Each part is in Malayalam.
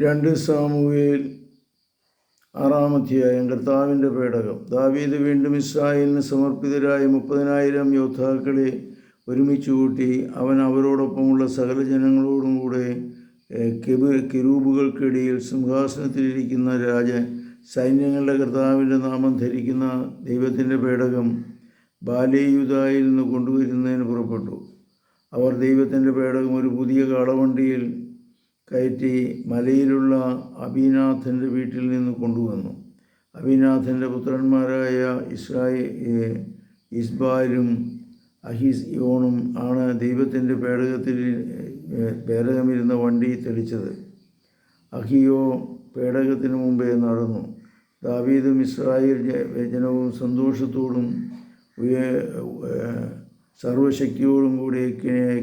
രണ്ട് സാമുവേൽ ആറാമധ്യായം കർത്താവിന്റെ പേടകം. ദാവീദ് വീണ്ടും ഇസ്രായേലിന് സമർപ്പിതരായ മുപ്പതിനായിരം യോദ്ധാക്കളെ ഒരുമിച്ച് കൂട്ടി അവൻ അവരോടൊപ്പമുള്ള സകല ജനങ്ങളോടും കൂടെ കെബ് കിരൂബുകൾക്കിടയിൽ സിംഹാസനത്തിലിരിക്കുന്ന രാജ സൈന്യങ്ങളുടെ കർത്താവിന്റെ നാമം ധരിക്കുന്ന ദൈവത്തിന്റെ പേടകം ബാലേയുദായിൽ നിന്ന് കൊണ്ടുവരുന്നതിന് പുറപ്പെട്ടു. അവർ ദൈവത്തിന്റെ പേടകം ഒരു പുതിയ കാളവണ്ടിയിൽ കയറ്റി മലയിലുള്ള അഭിനാഥന്റെ വീട്ടിൽ നിന്ന് കൊണ്ടുവന്നു. അഭിനാഥന്റെ പുത്രന്മാരായ ഇസ്രായേ ഇസ്ബാലും അഹിസ്യോണും ആണ് ദൈവത്തിന്റെ പേടകത്തിൽ പേടകമിരുന്ന വണ്ടി തെളിച്ചത്. അഹിയോ പേടകത്തിന് മുമ്പേ നടന്നു. ദാവീദും ഇസ്രായേൽ ജനവും സന്തോഷത്തോടും സർവശക്തിയോടും കൂടി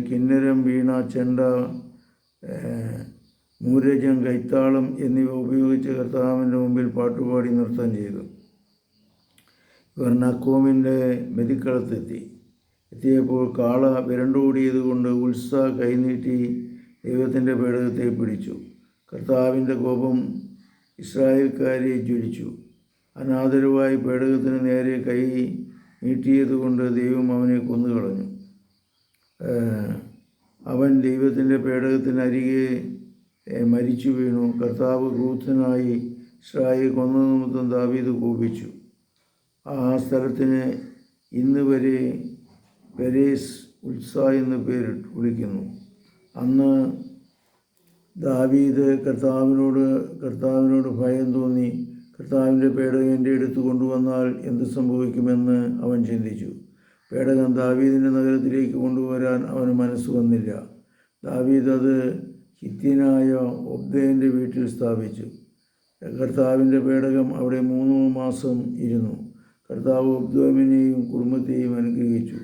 കിന്നരം വീണ ചെണ്ട മൂരജം കൈത്താളം എന്നിവ ഉപയോഗിച്ച് കർത്താവിന്റെ മുമ്പിൽ പാട്ടുപാടി നൃത്തം ചെയ്തു. ഇവർ നക്കോമിന്റെ മെതിക്കളത്തെത്തി. എത്തിയപ്പോൾ കാള വിരണ്ടോടിയത് കൊണ്ട് ഉത്സാഹ കൈനീട്ടി ദൈവത്തിന്റെ പേടകത്തെ പിടിച്ചു. കർത്താവിന്റെ കോപം ഇസ്രായേൽക്കാരെ ജ്വലിച്ചു. അനാദരവായി പേടകത്തിന് നേരെ കൈ നീട്ടിയതുകൊണ്ട് ദൈവം അവനെ കൊന്നുകളഞ്ഞു. അവൻ ദൈവത്തിന്റെ പേടകത്തിനരികെ മരിച്ചു വീണു. കർത്താവ് ക്രൂദ്ധനായി ഇസ്രായേൽ കൊന്ന നിമിത്തം ദാവീദ് കോപിച്ചു. ആ സ്ഥലത്തിന് ഇന്ന് വരെ പെരേസ് ഉത്സ എന്ന് പേര് വിളിക്കുന്നു. അന്ന് ദാവീദ് കർത്താവിനോട് കർത്താവിനോട് ഭയം തോന്നി. കർത്താവിന്റെ പേടകം എന്റെ അടുത്ത് കൊണ്ടുവന്നാൽ എന്ത് സംഭവിക്കുമെന്ന് അവൻ ചിന്തിച്ചു. പേടകം ദാവീദിന്റെ നഗരത്തിലേക്ക് കൊണ്ടുവരാൻ അവന് മനസ്സ് വന്നില്ല. ദാവീദ് അത് ഹിത്യനായ ഒബ്ദേന്റെ വീട്ടിൽ സ്ഥാപിച്ചു. കർത്താവിന്റെ പേടകം അവിടെ മൂന്ന് മാസം ഇരുന്നു. കർത്താവ് ഉബ്ദോമിനെയും കുടുംബത്തെയും അനുഗ്രഹിച്ചു.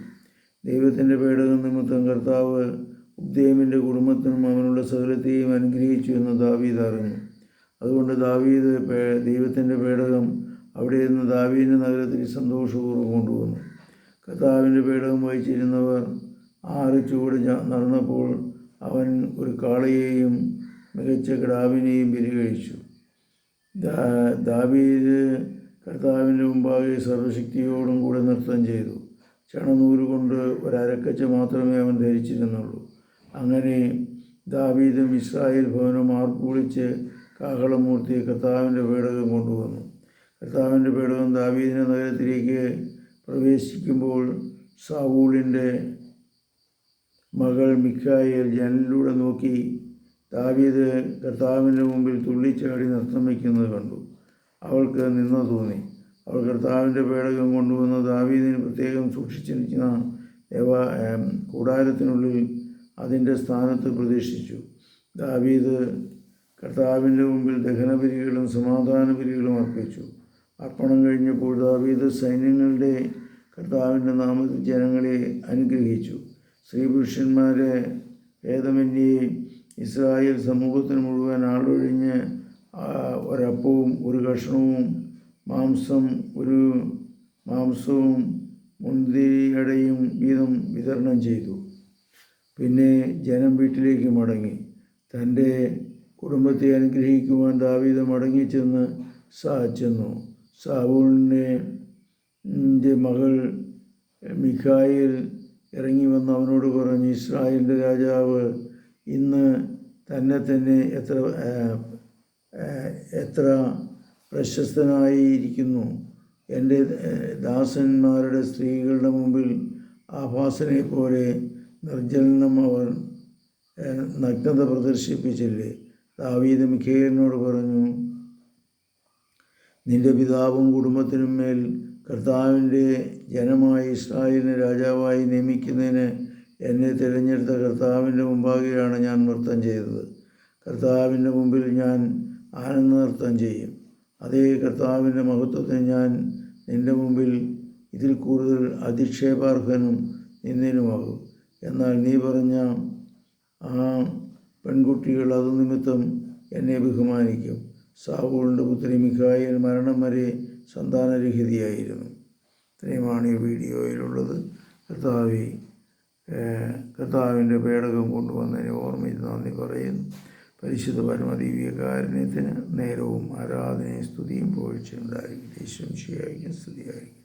ദൈവത്തിന്റെ പേടകം നിമിത്തം കർത്താവ് ഉബ്ദേമിന്റെ കുടുംബത്തിനും അവനുള്ള സകലത്തെയും അനുഗ്രഹിച്ചു എന്ന് ദാവീദ് അറിഞ്ഞു. അതുകൊണ്ട് ദാവീദ് ദൈവത്തിന്റെ പേടകം അവിടെ നിന്ന് ദാവീദിന്റെ നഗരത്തിൽ സന്തോഷപൂർവം കൊണ്ടുവന്നു. കർത്താവിന്റെ പേടകം വഹിച്ചിരുന്നവർ ആറ് ചുവട് നടന്നപ്പോൾ അവൻ ഒരു കാളയെയും മികച്ച കിടാവിനെയും ബലി കഴിച്ചു ദാവീദ് കർത്താവിന്റെ മുമ്പാകെ സർവശക്തിയോടും കൂടെ നൃത്തം ചെയ്തു. ചണനൂൽ കൊണ്ട് ഒരരക്കച്ച മാത്രമേ അവൻ ധരിച്ചിരുന്നുള്ളൂ. അങ്ങനെ ദാവീദും ഇസ്രായേൽ ഭവനും ആർപ്പുവിളിച്ച് കാഹളമൂർത്തി കർത്താവിന്റെ പേടകം കൊണ്ടുവന്നു. കർത്താവിന്റെ പേടകം ദാവീദിന്റെ നഗരത്തിലേക്ക് പ്രവേശിക്കുമ്പോൾ സാവൂളിന്റെ മകൾ മിക്കായേൽ ജനലിലൂടെ നോക്കി ദാവീദ് കർത്താവിന്റെ മുമ്പിൽ തുള്ളിച്ചാടി നൃത്തം വയ്ക്കുന്നത് കണ്ടു. അവൾക്ക് നിന്ന തോന്നി. അവൾ കർത്താവിന്റെ പേടകം കൊണ്ടുവന്ന് ദാവീദിന് പ്രത്യേകം സൂക്ഷിച്ചിരിക്കുന്ന ദേവ കൂടാരത്തിനുള്ളിൽ അതിന്റെ സ്ഥാനത്ത് പ്രതീക്ഷിച്ചു. ദാവീദ് കർത്താവിന്റെ മുമ്പിൽ ദഹനബലികളും സമാധാന ബലികളും അർപ്പിച്ചു. അർപ്പണം കഴിഞ്ഞപ്പോൾ ദാവീദ് സൈന്യങ്ങളുടെ കർത്താവിന്റെ നാമത്തിൽ ജനങ്ങളെ അനുഗ്രഹിച്ചു. സ്ത്രീപുരുഷന്മാരെ ഭേദമന്യേ ഇസ്രായേൽ സമൂഹത്തിന് മുഴുവൻ ആളൊഴിഞ്ഞ് ഒരപ്പവും ഒരു കഷ്ണവും മാംസം ഒരു മാംസവും മുന്തിരിയടയും വീതം വിതരണം ചെയ്തു. പിന്നെ ജനം വീട്ടിലേക്ക് മടങ്ങി. തന്റെ കുടുംബത്തെ അനുഗ്രഹിക്കുവാൻ ദാവീദ് മടങ്ങിച്ചെന്ന് സാ ചെന്നു. സാവൂളിന്റെ ന്റെ മകൾ മിഖായിൽ ഇറങ്ങി വന്ന് അവനോട് പറഞ്ഞു ഇസ്രായേലിന്റെ രാജാവ് ഇന്ന് തന്നെ തന്നെ എത്ര എത്ര പ്രശസ്തനായിരിക്കുന്നു എന്റെ ദാസന്മാരുടെ സ്ത്രീകളുടെ മുമ്പിൽ ആഭാസനെ പോലെ നിർജലനം അവർ നഗ്നത പ്രദർശിപ്പിച്ചില്ലേ? ദാവീദ് മിഖേലിനോട് പറഞ്ഞു നിന്റെ പിതാവും കുടുംബത്തിനും മേൽ കർത്താവിന്റെ ജനമായി ഇസ്രായേലിനെ രാജാവായി നിയമിക്കുന്നതിന് എന്നെ തിരഞ്ഞെടുത്ത കർത്താവിന്റെ മുമ്പാകെയാണ് ഞാൻ നൃത്തം ചെയ്തത്. കർത്താവിന്റെ മുമ്പിൽ ഞാൻ ആനന്ദ നൃത്തം ചെയ്യും. അതേ കർത്താവിന്റെ മഹത്വത്തിന് ഞാൻ നിന്റെ മുമ്പിൽ ഇതിൽ കൂടുതൽ അധിക്ഷേപാർഹനും നിന്നിനുമാകും. എന്നാൽ നീ പറഞ്ഞ ആ പെൺകുട്ടികൾ അത് നിമിത്തം എന്നെ ബഹുമാനിക്കും. സാവൂളിന്റെ പുത്രി മിഖായിൽ മരണം വരെ സന്താനരഹിതയായിരുന്നു. ഇത്രയുമാണ് ഈ വീഡിയോയിലുള്ളത്. കർത്താവി കർത്താവിന്റെ പേടകം കൊണ്ടുവന്നതിന് ഓർമ്മിച്ച് നന്ദി പറയുന്നു. പരിശുദ്ധ പരമദീവികാരുണ്യത്തിന് നേരവും ആരാധനയും സ്തുതിയും പോഴ്ചയുണ്ടായിരിക്കും ദേശം ശരിയായിരിക്കും സ്തുതിയായിരിക്കും